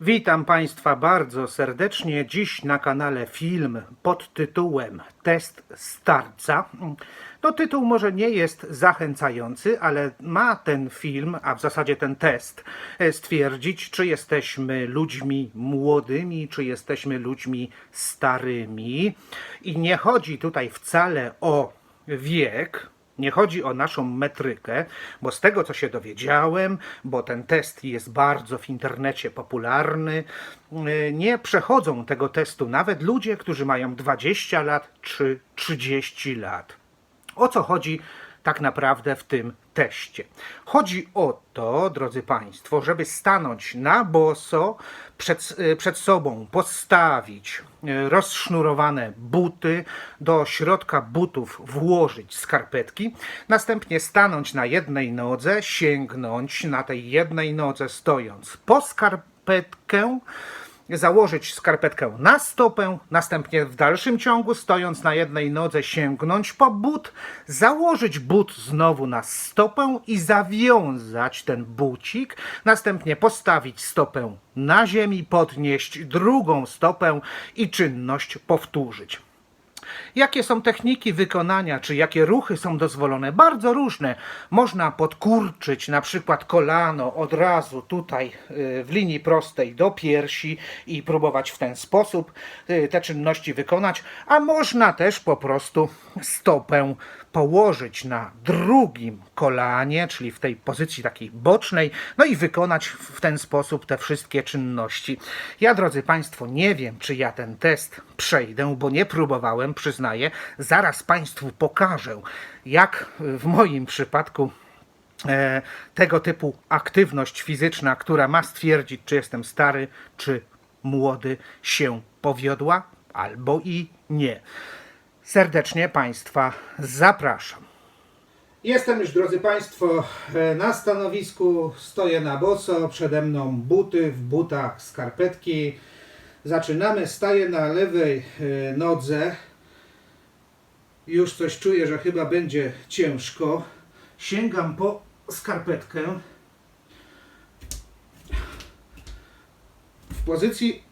Witam Państwa bardzo serdecznie. Dziś na kanale film pod tytułem Test starca. No tytuł może nie jest zachęcający, ale ma ten film, a w zasadzie ten test e, stwierdzić, czy jesteśmy ludźmi młodymi, czy jesteśmy ludźmi starymi. I nie chodzi tutaj wcale o wiek, nie chodzi o naszą metrykę, bo z tego co się dowiedziałem, bo ten test jest bardzo w internecie popularny, yy, nie przechodzą tego testu nawet ludzie, którzy mają 20 lat czy 30 lat. O co chodzi tak naprawdę w tym teście? Chodzi o to, drodzy Państwo, żeby stanąć na boso, przed, y, przed sobą postawić y, rozsznurowane buty, do środka butów włożyć skarpetki, następnie stanąć na jednej nodze, sięgnąć na tej jednej nodze stojąc po skarpetkę, założyć skarpetkę na stopę, następnie w dalszym ciągu, stojąc na jednej nodze, sięgnąć po but, założyć but znowu na stopę i zawiązać ten bucik, następnie postawić stopę na ziemi, podnieść drugą stopę i czynność powtórzyć. Jakie są techniki wykonania, czy jakie ruchy są dozwolone? Bardzo różne. Można podkurczyć na przykład kolano od razu tutaj y, w linii prostej do piersi i próbować w ten sposób y, te czynności wykonać, a można też po prostu stopę położyć na drugim kolanie, czyli w tej pozycji takiej bocznej, no i wykonać w ten sposób te wszystkie czynności. Ja, drodzy Państwo, nie wiem, czy ja ten test przejdę, bo nie próbowałem, przyznaję. Zaraz Państwu pokażę, jak w moim przypadku e, tego typu aktywność fizyczna, która ma stwierdzić, czy jestem stary, czy młody, się powiodła, albo i nie. Serdecznie Państwa zapraszam. Jestem już, drodzy Państwo, e, na stanowisku. Stoję na boso, przede mną buty, w butach skarpetki. Zaczynamy, staję na lewej e, nodze. Już coś czuję, że chyba będzie ciężko. Sięgam po skarpetkę. W pozycji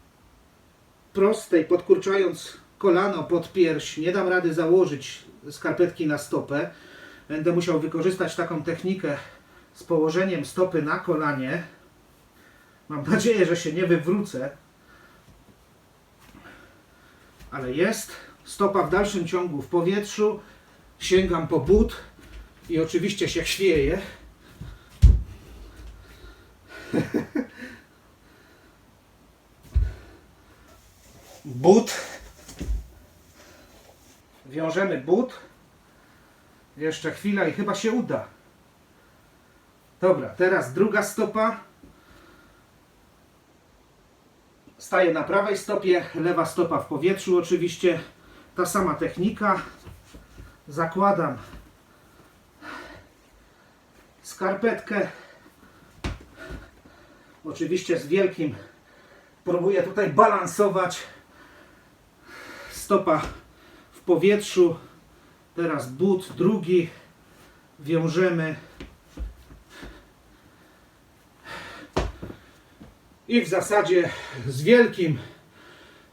prostej, podkurczając kolano pod pierś, nie dam rady założyć skarpetki na stopę. Będę musiał wykorzystać taką technikę z położeniem stopy na kolanie. Mam nadzieję, że się nie wywrócę. Ale jest. Stopa w dalszym ciągu w powietrzu. Sięgam po but i oczywiście się chwieję. But. Wiążemy but. Jeszcze chwila i chyba się uda. Dobra, teraz druga stopa. Staję na prawej stopie, lewa stopa w powietrzu oczywiście. Ta sama technika. Zakładam skarpetkę. Oczywiście z wielkim próbuję tutaj balansować. Stopa powietrzu. Teraz but drugi. Wiążemy. I w zasadzie z wielkim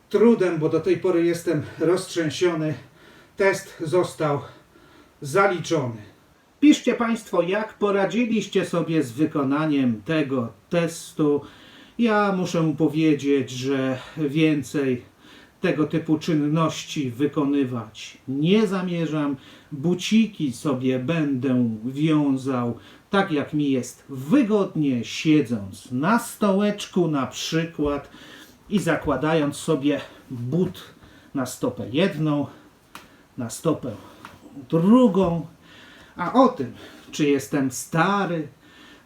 trudem, bo do tej pory jestem roztrzęsiony, test został zaliczony. Piszcie Państwo, jak poradziliście sobie z wykonaniem tego testu. Ja muszę powiedzieć, że więcej tego typu czynności wykonywać nie zamierzam. Buciki sobie będę wiązał tak, jak mi jest wygodnie, siedząc na stołeczku na przykład i zakładając sobie but na stopę jedną, na stopę drugą. A o tym, czy jestem stary,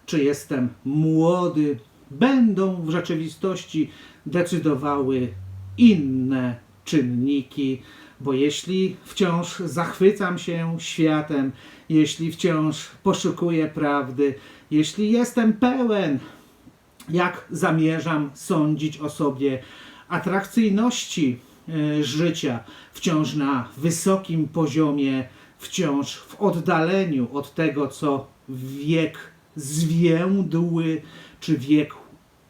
czy jestem młody, będą w rzeczywistości decydowały inne czynniki, bo jeśli wciąż zachwycam się światem, jeśli wciąż poszukuję prawdy, jeśli jestem pełen, jak zamierzam sądzić o sobie, atrakcyjności e, życia, wciąż na wysokim poziomie, wciąż w oddaleniu od tego, co wiek zwiędły, czy wiek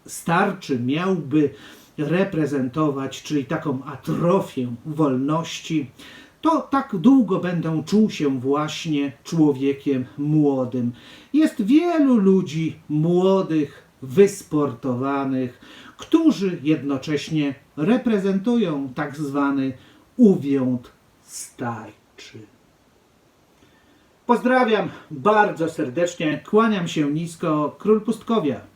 starczy miałby reprezentować, czyli taką atrofię wolności, to tak długo będę czuł się właśnie człowiekiem młodym. Jest wielu ludzi młodych, wysportowanych, którzy jednocześnie reprezentują tak zwany uwiąd starczy. Pozdrawiam bardzo serdecznie, kłaniam się nisko, król pustkowia.